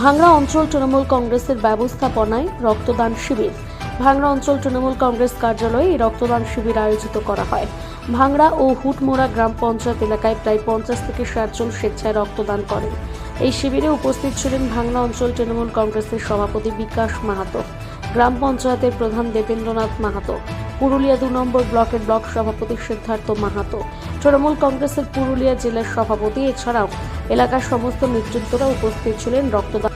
ভাংড়া অঞ্চল তৃণমূল কংগ্রেসের ব্যবস্থাপনায় রক্তদান শিবির। ভাংড়া অঞ্চল তৃণমূল কংগ্রেস কার্যালয়ে এই রক্তদান শিবির আয়োজিত করা হয়। ভাংড়া ও হুটমোড়া গ্রাম পঞ্চায়েত এলাকায় প্রায় পঞ্চাশ থেকে ষাট জন স্বেচ্ছায় রক্তদান করেন। এই শিবিরে উপস্থিত ছিলেন ভাংড়া অঞ্চল তৃণমূল কংগ্রেসের সভাপতি বিকাশ মাহাতো। গ্রাম পঞ্চায়েতের প্রধান দেবেন্দ্রনাথ মাহাতো, পুরুলিয়া দু নম্বর ব্লকের ব্লক সভাপতি সিদ্ধার্থ মাহাতো, তৃণমূল কংগ্রেসের পুরুলিয়া জেলার সভাপতি, এছাড়াও এলাকার সমস্ত নেতৃত্বরা উপস্থিত ছিলেন রক্তদান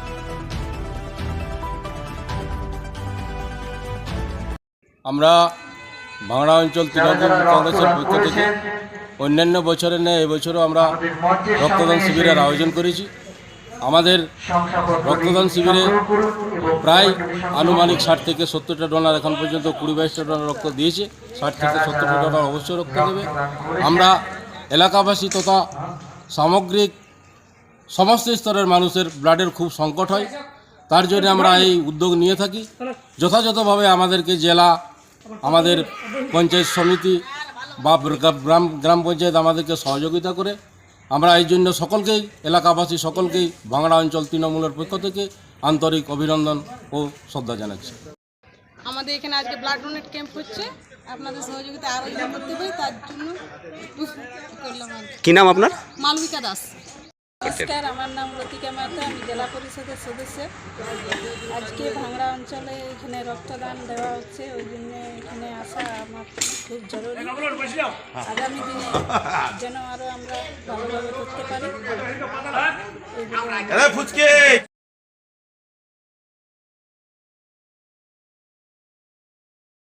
আমরা বাংলা অঞ্চল তৃণমূল কংগ্রেসের পক্ষ থেকে অন্যান্য বছরের ন্যায় এবছরও আমরা রক্তদান শিবিরের আয়োজন করেছি। আমাদের রক্তদান শিবিরে প্রায় আনুমানিক ষাট থেকে সত্তরটা ডলার এখন পর্যন্ত কুড়ি বাইশটা ডোনার রক্ত দিয়েছে। ষাট থেকে সত্তরটা ডলার অবশ্যই রক্ত দেবে। আমরা এলাকাবাসী তথা সামগ্রিক সমস্ত স্তরের মানুষের ব্লাডের খুব সংকট হয়। তার জন্য আমরা এই উদ্যোগ নিয়ে থাকি। যথাযথভাবে আমাদেরকে জেলা আমাদের পঞ্চায়েত সমিতি বা গ্রাম গ্রাম পঞ্চায়েত আমাদেরকে সহযোগিতা করে আমরা এই জন্য সকলকেই এলাকাবাসী সকলকেই বাংলা অঞ্চল তৃণমূলের পক্ষ থেকে আন্তরিক অভিনন্দন ও শ্রদ্ধা জানাচ্ছি। আমাদের এখানে আজকে ব্লাড ডোনেট ক্যাম্প হচ্ছে। আপনাদের সহযোগিতা আরও যদি করতে পারি তার জন্য আর। কি নাম আপনার? মালবিকা দাস। নমস্কার আমার নাম লতিকা মাতা আমি জেলা পরিষদের সদস্য। আজকে ভাঙড়া অঞ্চলে এখানে রক্তদান দেওয়া হচ্ছে ওই জন্য এখানে আসা আমার খুব জরুরি। আগামী দিনে যেন আরও আমরা ভালোভাবে করতে পারি।